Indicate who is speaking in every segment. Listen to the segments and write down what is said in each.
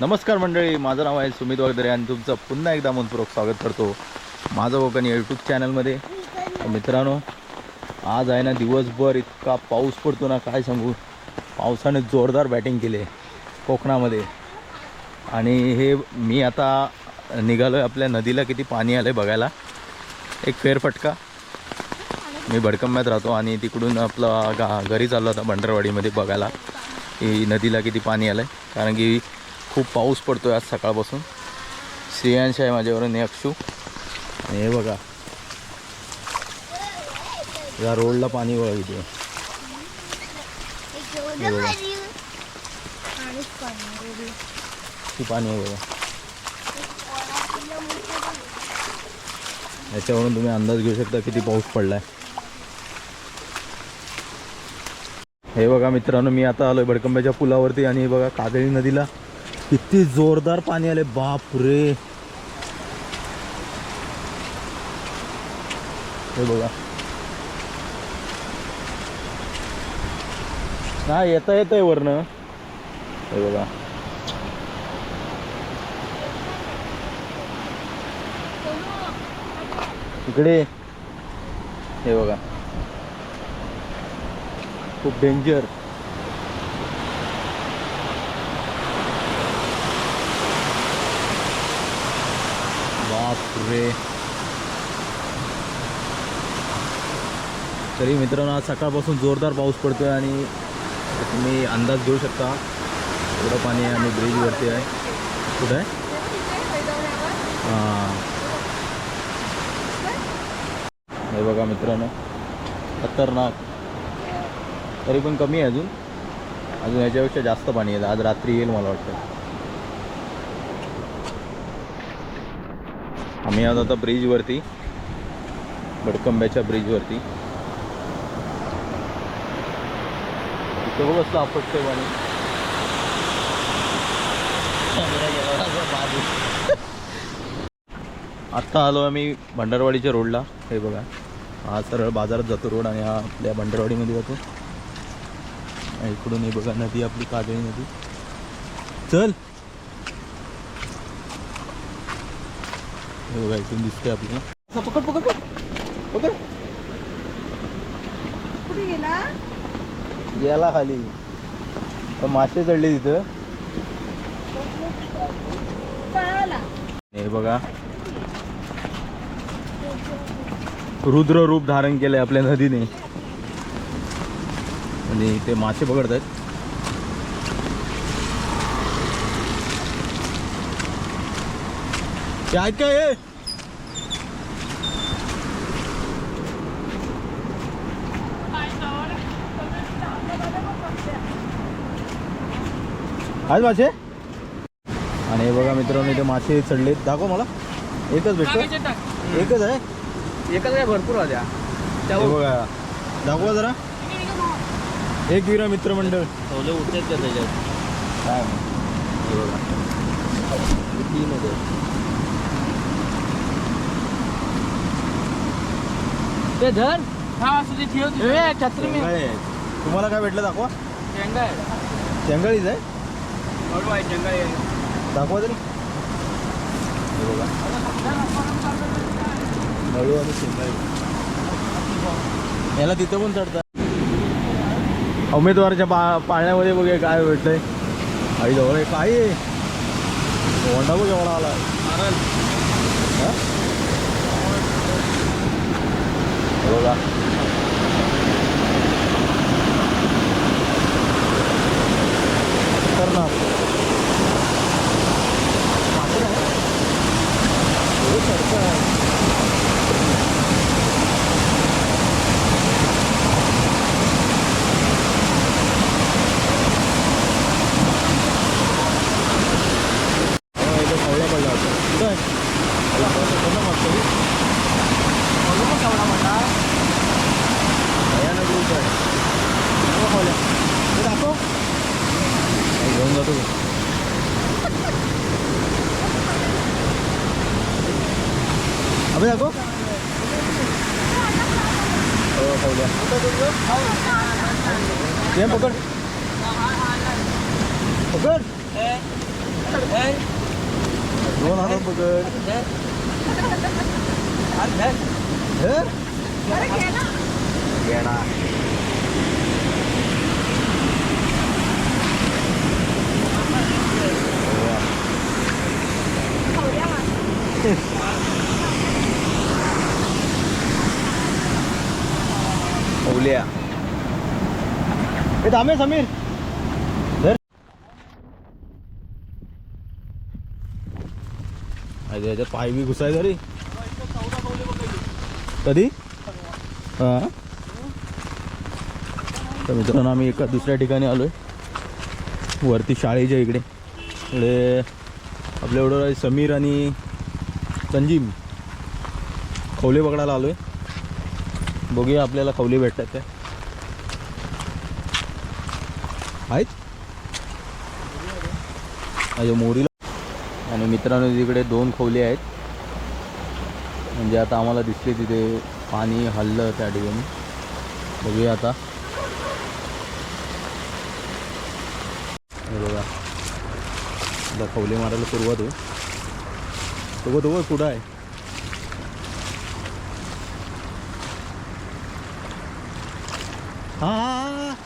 Speaker 1: नमस्कार मंडळी माझं नाव आहे सुमित वगैरे आणि तुमचं पुन्हा एकदा मनपूर्वक स्वागत करतो माझं कोकण यूट्यूब चॅनलमध्ये मित्रांनो आज आहे ना दिवसभर इतका पाऊस पडतो ना काय सांगू? पावसाने जोरदार बॅटिंग केली आहे कोकणामध्ये. आणि हे मी आता निघालो आहे आपल्या नदीला किती पाणी आलं आहे बघायला. एक फेरफटका. मी भडकंब्यात राहतो आणि तिकडून आपलं गा घरी चाललो होता भंडारवाडीमध्ये बघायला. की नदीला किती पाणी आलं आहे कारण की खूप पाऊस पडतो आहे आज सकाळपासून. श्रेयांश आहे माझ्यावर आणि अक्षू. आणि हे बघा. या रोडला पाणी वळविते हे बघा. ती पाणी आहे बघा. याच्यावरून तुम्ही अंदाज घेऊ शकता किती पाऊस पडलाय. हे बघा मित्रांनो मी आता आलोय भडकंब्याच्या पुलावरती आणि हे बघा काजळी नदीला. किती जोरदार पाणी आले बाप रे हे बघा. हा येता येत आहे वरनं. हे बघा. इकडे. हे बघा. खूप डेंजर रे. तरी मित्रांनो आज सकाळपासून जोरदार पाऊस पडतोय आणि तुम्ही अंदाज घेऊ शकता एवढं पाणी आहे आणि ब्रिजवरती आहे. कुठं आहे? हां. हे बघा मित्रांनो खतरनाक. तरी पण कमी आहे अजून. अजून याच्यापेक्षा जास्त पाणी आहे आज रात्री येईल मला वाटतं. आम्ही आहोत आता ब्रिजवरती बडकंब्याच्या ब्रिजवरती इथं बघ असलं आपटतंय पाणी. आत्ता आलो आम्ही भंडारवाडीच्या रोडला. हे बघा. हा सरळ बाजारात जातो रोड आणि हा आपल्या भंडारवाडीमध्ये जातो. इकडून हे बघा नदी आपली काजळी नदी. चल! हे बघा इथून दिसते आपल्याला पकड पकड पकड पकड
Speaker 2: कुठे गेला?
Speaker 1: याला खाली. तर मासे चढले तिथं. हे बघा. रुद्र रूप धारण केलंय आपल्या नदीने. आणि ते मासे पकडत आहेत काय काय आहे? आहेत मासे? आणि हे बघा मित्रांनो इथे मासे चढलेत. दाखव मला. एकच भेटतो. एकच आहे?
Speaker 3: एकच काय भरपूर
Speaker 1: हे बघा. दाखवा जरा. एक विरा मित्रमंडळ.
Speaker 3: का त्याच्यात?
Speaker 1: काय? हे बघा.
Speaker 3: तीन ते धर हा असं ते ठेव ए, छत्री मी.
Speaker 1: शेंगाळे आहेत. तुम्हाला काय भेटलं दाखवा.
Speaker 3: शेंगा आहे.
Speaker 1: शेंगाळीच आहे?
Speaker 3: हळू आहे शेंगा आहे.
Speaker 1: दाखवा तरी. हे बघा हळू आणि शेंगाळी याला तिथं पण चढतात उमेदवाराच्या पा पाळण्यामध्ये बघे काय भेटतंय. आई जवळ आहे काय आहे? होंडा बघ एवढा आला? हे? बघा खतरनाक Abay ako? Oo, kaula. Yan,
Speaker 3: pagod.
Speaker 1: Pagod! Eh? Eh?
Speaker 3: Doon ako, pagod.
Speaker 1: Eh?
Speaker 2: Eh? Eh? Kaya
Speaker 1: na. Kaya
Speaker 2: na. Yeah.
Speaker 1: ओल्या हे थांबे समीर। धर। अरे याच्यात पाय बी घुसाय तरी कधी? हां? तर मित्रांनो आम्ही एका दुसऱ्या ठिकाणी आलोय. वरती शाळेच्या इकडे. इकडे आपल्या एवढं समीर आणि संजीव. खवले पकडायला आलोय. बघूया आपल्याला खवली भेटतात काय आहेत? माझ्या मोरीला आणि मित्रांनो तिकडे दोन खवले आहेत. म्हणजे आता आम्हाला दिसले तिथे पाणी हल्लं त्या ठिकाणी. बघूया आता. बघा. आता खवले मारायला सुरुवात होईल. बघत तो कुठं आहे. Aa!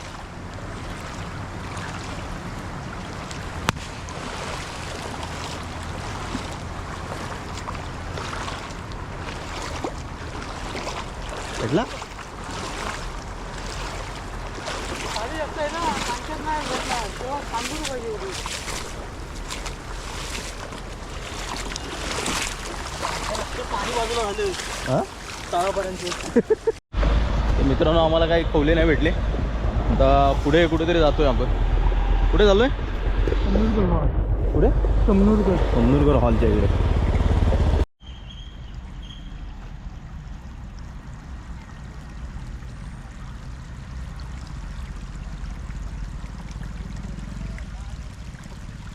Speaker 1: भेटला?
Speaker 3: पाणी बाजूला झाले तळापर्यंत
Speaker 1: तर मित्रांनो आम्हाला काही खवले नाही भेटले. आता पुढे कुठेतरी जातोय आपण. कुठे चाललोय? पुढे
Speaker 3: कमनूरकर
Speaker 1: कमनूरकर हॉलच्या इकडे.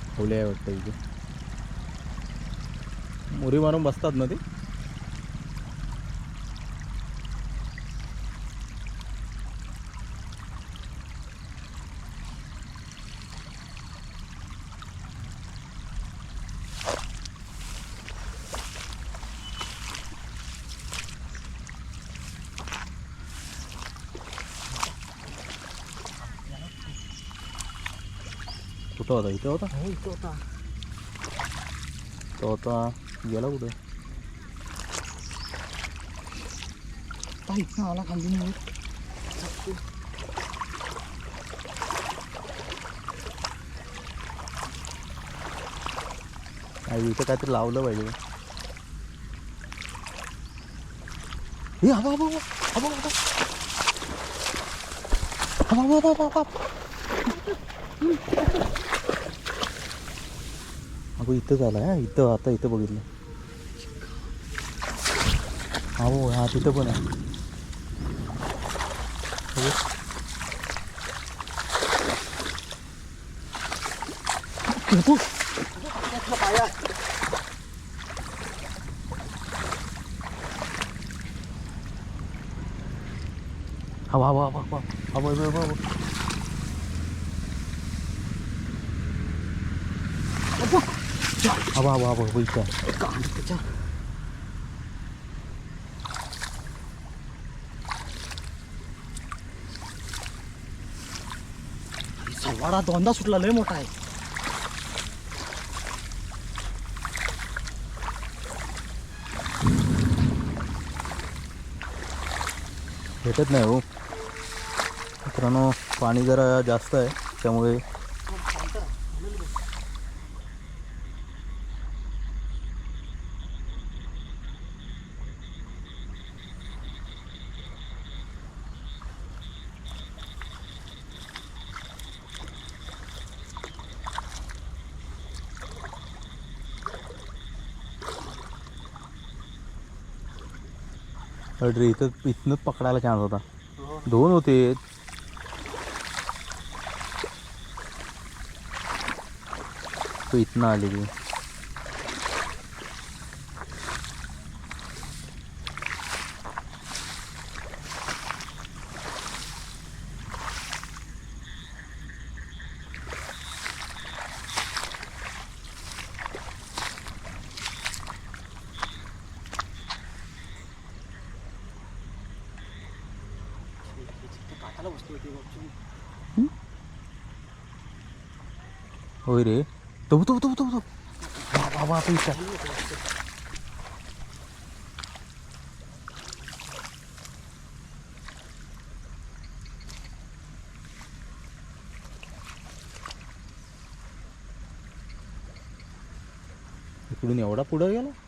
Speaker 1: खवले आहे वाटतं इथे. मुरी मारून बसतात ना ते? कुठं होता इथं होता
Speaker 3: हो इथं होता
Speaker 1: तो होता गेला कुठे
Speaker 3: पाहिजे आला खाली नाही
Speaker 1: आणि इथं काहीतरी लावलं पाहिजे हे हवा हवा हवा हवा हवा हवा हवा हवा हवा अगो इथं झालं हा इथं आता इथं बघितलं हा हो हा तिथं पण आहे बघ. हवा हवा हवा हवा हवा हवा हवा हवा हवा आहे.
Speaker 3: सव्वाडा दोनदा सुटला लय मोठा आहे
Speaker 1: भेटत नाही हो मित्रांनो पाणी जरा जास्त आहे त्यामुळे अरे इथं इथनंच पकडायला चान्स होता. दोन होते. तो इथनं
Speaker 3: की
Speaker 1: होय रे. तो तो तो तो बाबा आपण इकडून एवढा पुढं गेला?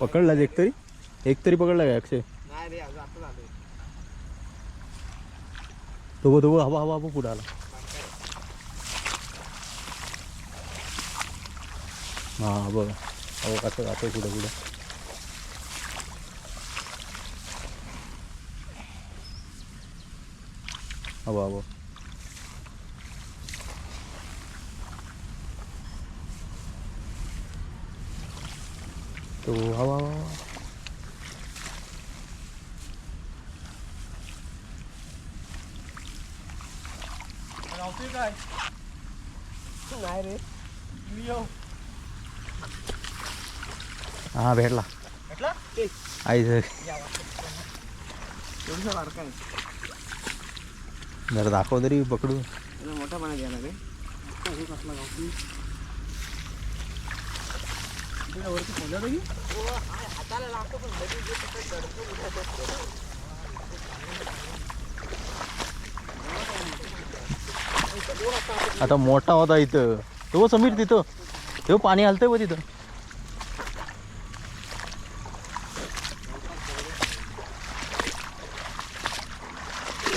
Speaker 1: पकडलाच एकतरी एकतरी पकडला काय अक्षय? तो धुबो हवा हवा हवा पुढे आला. हा बघ अहो कसं जातो कुठं कुठं हवा हवा. तो हवा
Speaker 3: काय? नाही
Speaker 1: हा भेटला.
Speaker 3: भेटला?
Speaker 1: आई
Speaker 3: सर
Speaker 1: जरा दाखव तरी पकडू.
Speaker 3: मोठा पाण्यात गेला रे
Speaker 1: आता मोठा होता इथं. तो समीर तिथं. तो पाणी हलतंय व तिथं.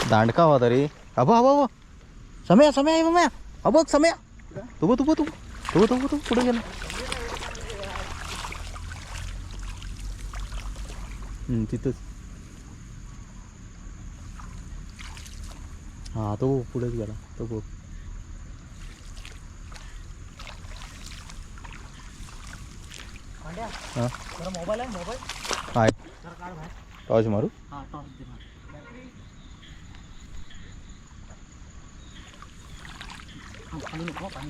Speaker 1: दांडका होता रे. अबा अबा अबो. समया समया समया. अबक समया. तू तू तुब तू तू तू पुढे गेला. तिथंच. हा तो पुढेच गेला. तो बघ.
Speaker 3: मोबाईल आहे मोबाईल हाय
Speaker 1: टॉर्च मारू?
Speaker 3: टॉर्च दे मारू पाणी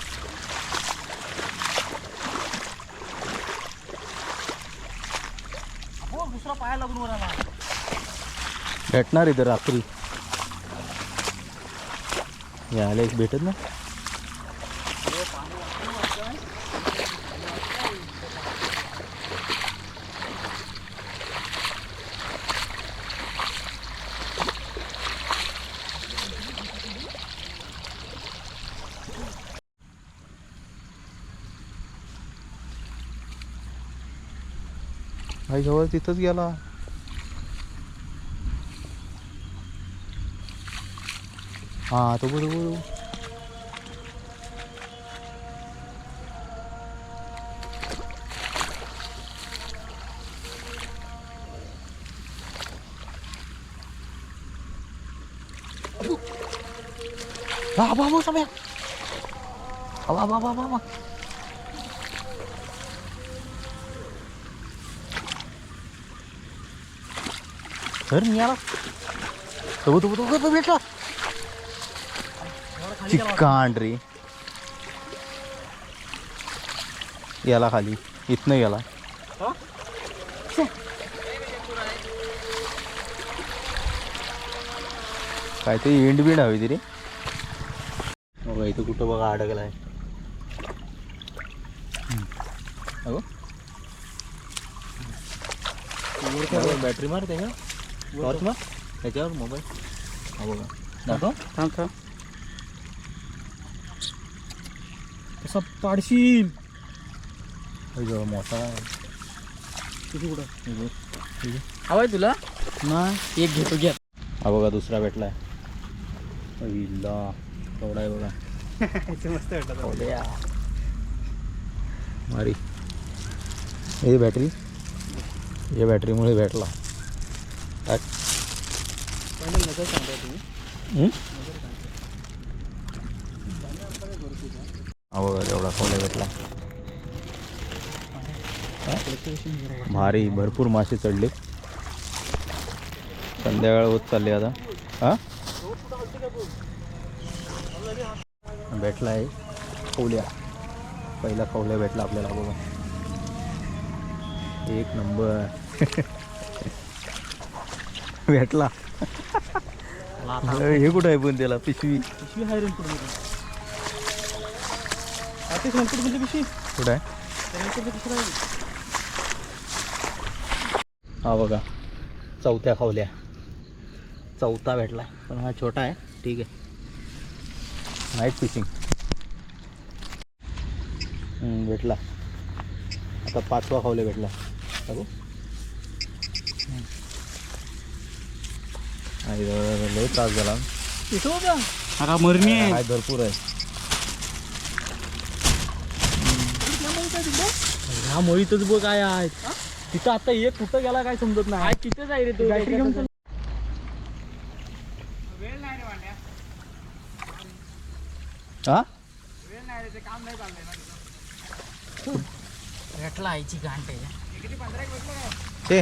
Speaker 3: पाया लागून वर
Speaker 1: भेटणार इथं रात्री. यायला एक भेटत ना हाय à तिथंच गेला हा तो बरोबर बरोबर Abah, abah, mẹ, abah, abah, abah, abah, abah. Sir मी आला. तो तो तो तो भेटला. चिकांड रे याला खाली. इथनं गेला काय ते इंड बिंड हवी ती बघा इथं कुठं बघा अडकला आहे बॅटरी मारते का? टॉर्च त्याच्यावर मोबाईल हा बघा दाखव
Speaker 3: थांब थांब कसा पाडशील
Speaker 1: हे जवळ मोठा
Speaker 3: किती कुठं
Speaker 1: हे. हे.
Speaker 3: हवाय तुला नाही एक घेतो घ्या
Speaker 1: हा बघा दुसरा भेटलाय केवढा आहे बघा
Speaker 3: मस्त
Speaker 1: ओल्या. मारी हे बॅटरी या बॅटरीमुळे भेटला
Speaker 3: पहिले
Speaker 1: एवढा खोल्या भेटला भारी भरपूर मासे चढले. संध्याकाळ होत चालले आता. हा? भेटला आहे खवल्या पहिला खवल्या भेटला आपल्याला बघा एक नंबर. भेटला. हे कुठं आहे पण त्याला पिशवी
Speaker 3: पिशवी हाय रेनकोटमध्ये आतिश रेनकोट म्हणजे पिशवी.
Speaker 1: कुठं आहे?
Speaker 3: पिशवी आहे
Speaker 1: हा बघा चौथ्या खावल्या. चौथा भेटला पण हा छोटा आहे. ठीक आहे. नाईट फिशिंग भेटला. आता पाचवा खावले भेटला. बघू. आई जवळ लय त्रास झाला.
Speaker 3: इथं होता अरे मरणी आहे.
Speaker 1: काय भरपूर आहे.
Speaker 3: ह्या मोळीतच बघ काय आहेत तिथं आता एक कुठं गेला काय समजत नाही. तिथेच आहे रे तो. बॅटरी घेऊन चल.
Speaker 1: हा?
Speaker 3: भेटला आईची गांठ आहे.
Speaker 1: ते.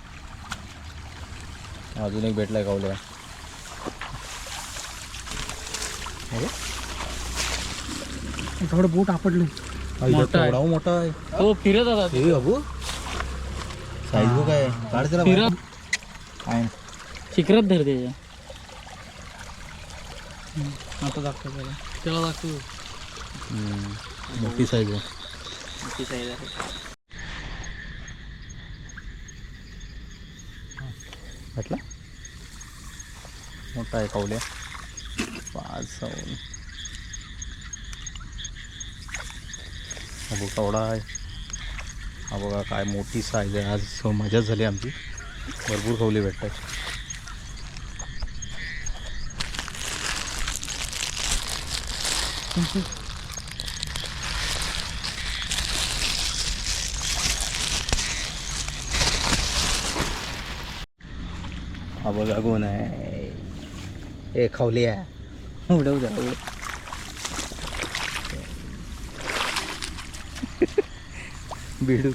Speaker 1: अजून एक भेटलाय कावल्या
Speaker 3: थोडं बोट आपडलं मोठा आहे.
Speaker 1: केवढा मोठा आहे.
Speaker 3: फिरत होता
Speaker 1: हे अबू साईज बघ काय. काढ त्याला बाहेर.
Speaker 3: फिरत.
Speaker 1: काय
Speaker 3: शिखरात धर त्याच्या. आता दाखव त्याला. त्याला दाखव.
Speaker 1: हम्म. मोठी साईज आहे. भेटला मोठा आहे कावल्या पाच साऊन हा आहे. हा बघा काय मोठी साईज आहे. आज मजा झाली आमची. भरपूर कवले भेटतात. हा बघा कोण आहे. ए खवल्या उडव जा उडव बेडू.